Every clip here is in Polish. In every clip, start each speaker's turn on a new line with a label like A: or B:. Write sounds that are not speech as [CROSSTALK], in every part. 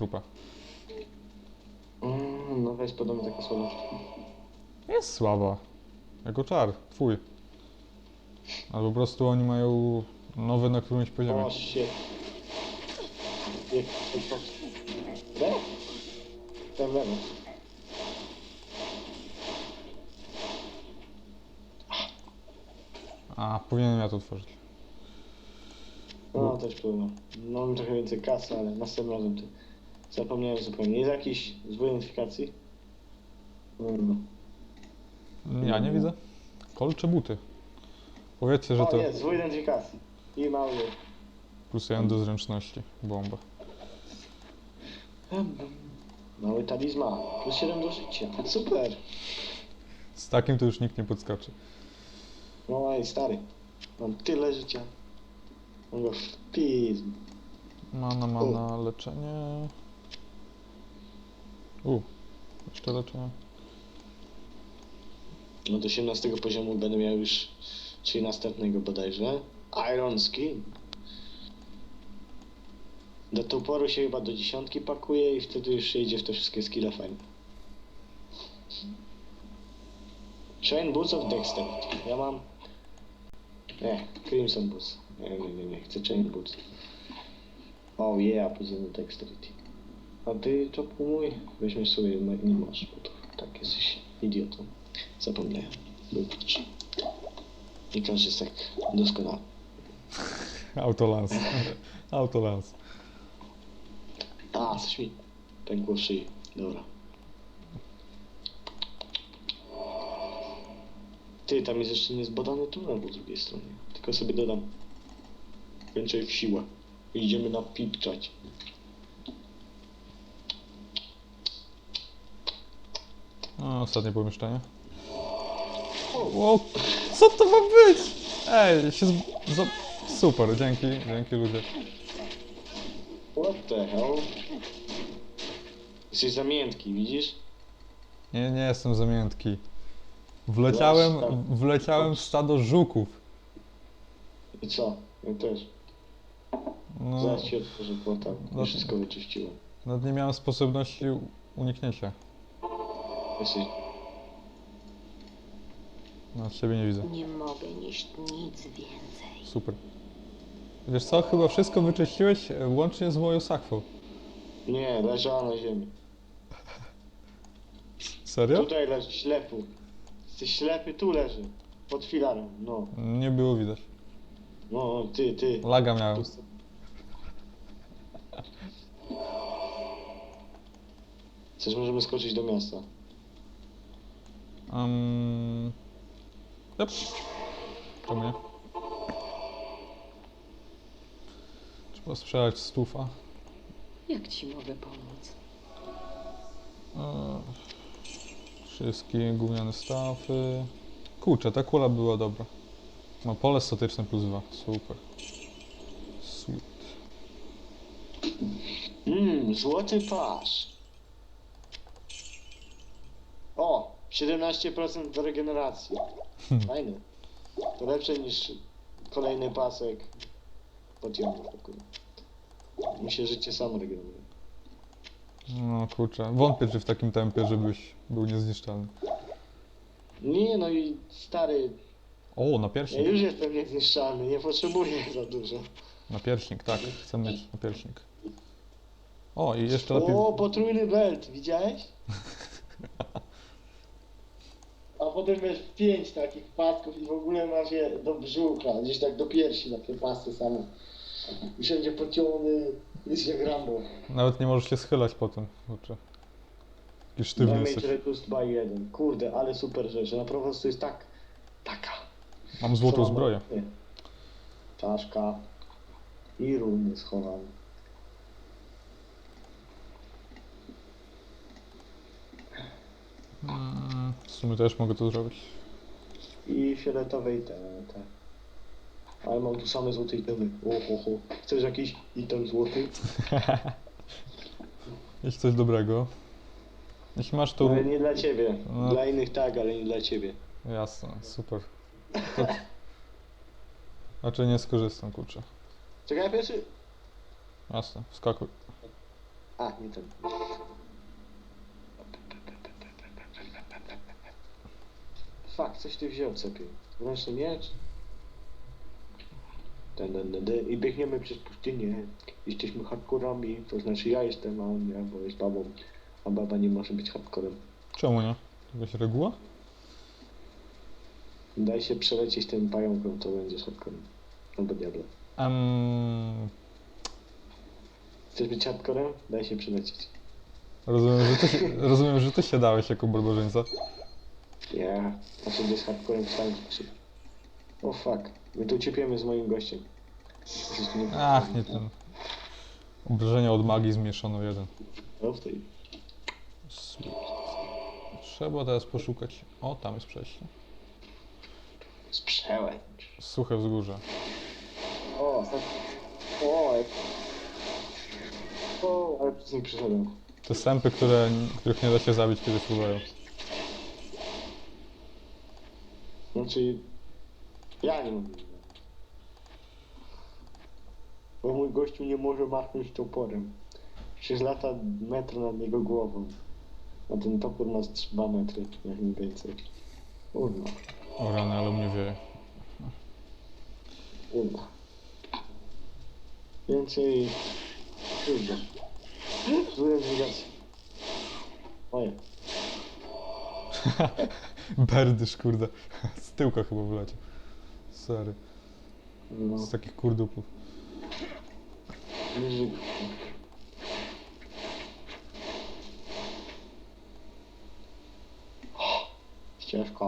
A: trupa.
B: Mm, no weź podobno taka słaba.
A: Jest słaba. Jako czar, twój. Albo po prostu oni mają nowy na którymś poziomie.
B: O, shit. Jak to... Le? Ten lewy.
A: A, powinienem ja to otworzyć.
B: No, też pewno. No, mam trochę więcej kasy, ale następnym razem ty. Zapomniałem zupełnie. Jest jakiś zły identyfikacji? No.
A: Ja nie widzę. Kolcze buty. Powiedzcie, że
B: O,
A: to
B: jest, zły identyfikacji. I mały.
A: plus jeden do zręczności. Bomba.
B: Mały talizman. Plus 7 do życia. Super.
A: Z takim to już nikt nie podskoczy.
B: No ej, stary. Mam tyle życia. Mam go w pizd.
A: Mana, mana, leczenie. U, jeszcze leczenie.
B: No do 18 poziomu będę miał już, czyli następnego bodajże, Iron Skin. Do toporu się chyba do dziesiątki pakuje i wtedy już idzie w te wszystkie skille fajne. Chain Boots of Dexterity. Ja mam... Nie, Crimson Boots. Nie, nie, nie, nie, chcę Chain Boots. Oh yeah, poziom Dexterity. A ty, czopu mój, weźmiesz sobie, nie masz butów. Tak, jesteś idiotą. Zapomniałem. Był patrz. I każdy jest tak doskonały. [LAUGHS]
A: Autolans. Autolans.
B: A, coś mi pękło w szyi. Dobra. Ty, tam jest jeszcze niezbadany tunel po drugiej stronie. Tylko sobie dodam. Więcej w siłę. Idziemy napipczać.
A: No, ostatnie pomieszczenie. O, co to ma być? Ej, się z... za... Super, dzięki, dzięki ludzie.
B: What the hell? Jesteś zamiętki, widzisz?
A: Nie, nie jestem zamiętki. Wleciałem, wleciałem w stado żuków.
B: I co? Ja też.
A: No,
B: Zaraz portal.
A: No.
B: I wszystko wyczyściłem.
A: nawet nie miałem sposobności uniknięcia.
B: Jesteś...
A: No, ciebie nie widzę.
C: Nie mogę nieść nic więcej.
A: Super. Wiesz co, chyba wszystko wyczyściłeś, e, łącznie z moją sakwą.
B: Nie, leżała na ziemi. [LAUGHS]
A: Serio?
B: Tutaj leży, ślepu. Jesteś ślepy, tu leży. Pod filarem, no.
A: Nie było widać.
B: No, ty, ty.
A: Laga miałem. [LAUGHS]
B: Chcesz, możemy skoczyć do miasta.
A: Um... Yep. Czemu nie? Trzeba sprzedać stufa.
C: Jak ci mogę pomóc?
A: E, Wszystkie gówniane stafy. Kurczę, ta kula była dobra. Ma pole statyczne plus dwa. Super. Sweet.
B: Mmm, złoty pas. O, 17% do regeneracji. Fajne. To lepsze niż kolejny pasek potiągów. Mi się życie samo regeneruje.
A: No kurczę, wątpię, czy w takim tempie, żebyś był niezniszczalny.
B: Nie, no i stary,
A: O, na
B: ja
A: pierśnik.
B: już jestem niezniszczalny, nie potrzebuję za dużo.
A: Na pierśnik, tak. Chcę mieć na pierśnik. O, i jeszcze lepiej...
B: O, potrójny belt, widziałeś? [LAUGHS] A potem masz pięć takich pasków i w ogóle masz je do brzucha, gdzieś tak do piersi, takie pasy same. I wszędzie pociągny, jest jak Rambo.
A: Nawet nie możesz się schylać potem. Kurczę. Taki sztywny
B: Damage
A: jesteś.
B: reduced by jeden. Kurde, ale super rzecz, na po prostu jest tak, taka.
A: Mam złotą zbroję.
B: Nie. Czaszka i runy schowane.
A: Mm, W sumie też mogę to zrobić.
B: I fioletowej te, te. Ale mam tu same złote itemy. Oho, Chcesz jakiś item złoty? [LAUGHS]
A: Jeśli coś dobrego. Jeśli masz to...
B: Ale nie dla ciebie.
A: No.
B: Dla innych tak, ale nie dla ciebie.
A: Jasne, super. To... [LAUGHS] Raczej nie skorzystam, kurczę.
B: Czekaj, pierwszy.
A: Jasne, wskakuj.
B: A, nie ten. Fak, coś ty wziął cepie. Ręczny miecz. Ten, ten, ten, ten. I biegniemy przez pustynię. Jesteśmy hardkorami, to znaczy ja jestem, a on nie, bo jest babą. A baba nie może być hardcorem.
A: Czemu nie? Jakaś reguła?
B: Daj się przelecieć tym pająkom, to będziesz hardcorem. Albo diablo.
A: Um,
B: Chcesz być hardcorem? Daj się przelecieć.
A: rozumiem, że ty, rozumiem, że ty się dałeś jako barbarzyńca.
B: A co jest sam sposób. O fuck, my tu ciepiemy z moim gościem.
A: Ach, nie ten. Obrażenia od magii zmieszano w jeden.
B: O, w tej.
A: Trzeba teraz poszukać. O, tam jest przejście.
B: Sprzęłęcz.
A: Suche wzgórze.
B: O, tak. O, jak... O, ale przez nie przyszedłem.
A: Te sępy, które, których nie da się zabić, kiedy fruwają.
B: Znaczy... Ja nie mogę. Bo mój gościu nie może machnąć toporem. Przecież lata metr nad jego głową. A ten topór ma z 2 metry, jak nie więcej. Urna,
A: O rany, ale mnie wieje.
B: urna. Więcej... Kurde. Złe nawigacja. [LAUGHS]
A: Berdysz, kurde. [LAUGHS] Z tyłka chyba wyleciał. Sorry.
B: No.
A: Z takich kurdupów. [GASPS]
B: Ścieżka.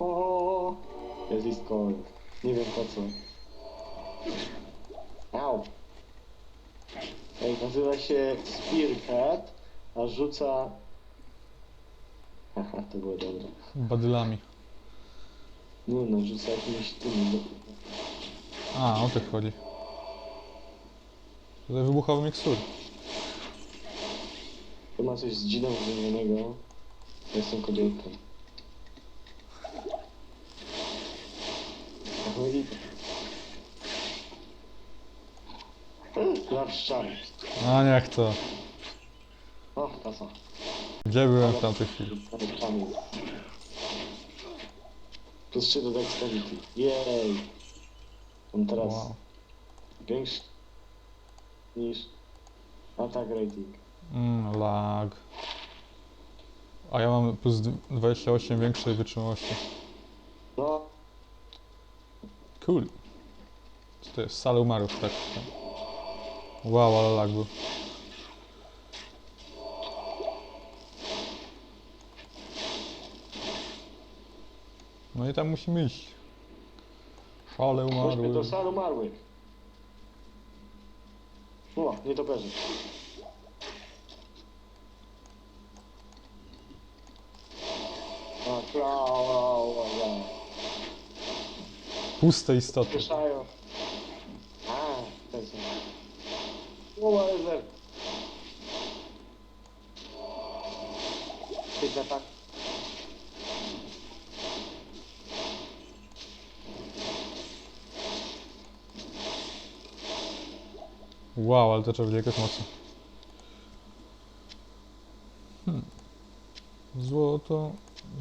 B: O, jest Discord. Nie wiem po co. Au. Ej, nazywa się Spearhead, a rzuca... Haha, to było dobre.
A: Badylami.
B: No, no, rzuca jakimiś tymi...
A: A, o tych chodzi. Tutaj wybuchowy mikstur.
B: To ma coś z dzidą wymienionego. Ja Jestem kobietą. No i... Larszczan.
A: A niech to. Gdzie byłem w tamtej chwili?
B: Plus 3 do dexterity. Jej! On teraz
A: Wow.
B: większy niż attack rating.
A: Mm, lag. A ja mam plus d- 28 większej wytrzymałości.
B: No,
A: Cool. Co to jest? Sala umarłych, tak. Wow, ale lag był. No i tam musimy iść. Sale
B: chodźmy do sal umarłych. O, nie to. A, trała,
A: Puste istoty.
B: Słyszają. A, to jest... O, ale zer. Tych atak.
A: Wow, ale to czarowdziejka jest mocno. Hmm. Złoto,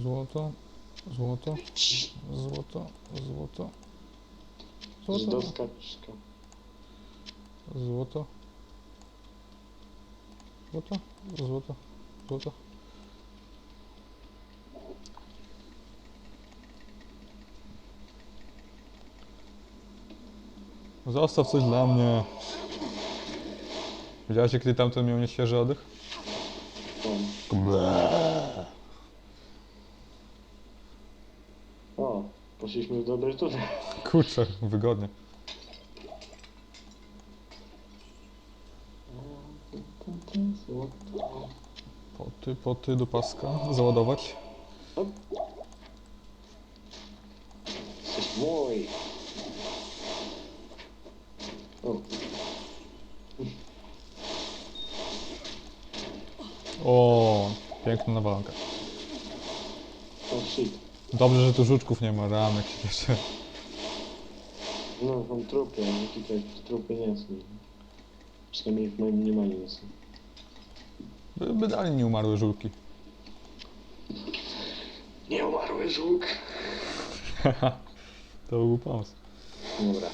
A: złoto, złoto, złoto, złoto,
B: Żydowska
A: złoto, złoto, złoto, złoto. Zostaw coś dla mnie. Widziałeś, kiedy tamten miał nieświeży oddech?
B: O, poszliśmy w dobry tur.
A: Kurczę, wygodnie. Poty, poty do paska. Załadować.
B: Jesteś mój. O,
A: O, piękna nawalanka.
B: oh shit.
A: Dobrze, że tu żuczków nie ma, ramek się cieszę.
B: No, są trupy, ale tutaj trupy nie są. Przynajmniej w moim mniemaniu nie są.
A: By, by dali nieumarłe żółki.
B: Nie umarły żółk. [LAUGHS]
A: to był pomysł.
B: Dobra.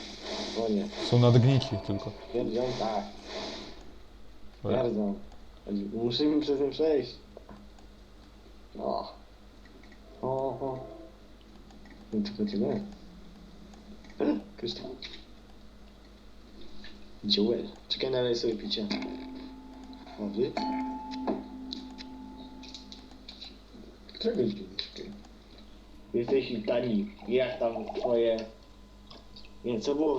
B: O nie.
A: Są nadgnici tylko.
B: Twierdzą tak. Twierdzą. Musimy przez nie przejść. O. O, o. No tylko tyle. Krzysztof. Joel. Czekaj, nalej sobie picie. A wy? Dnia? Czekaj. Jesteś tani. Jak tam twoje... Nie, co było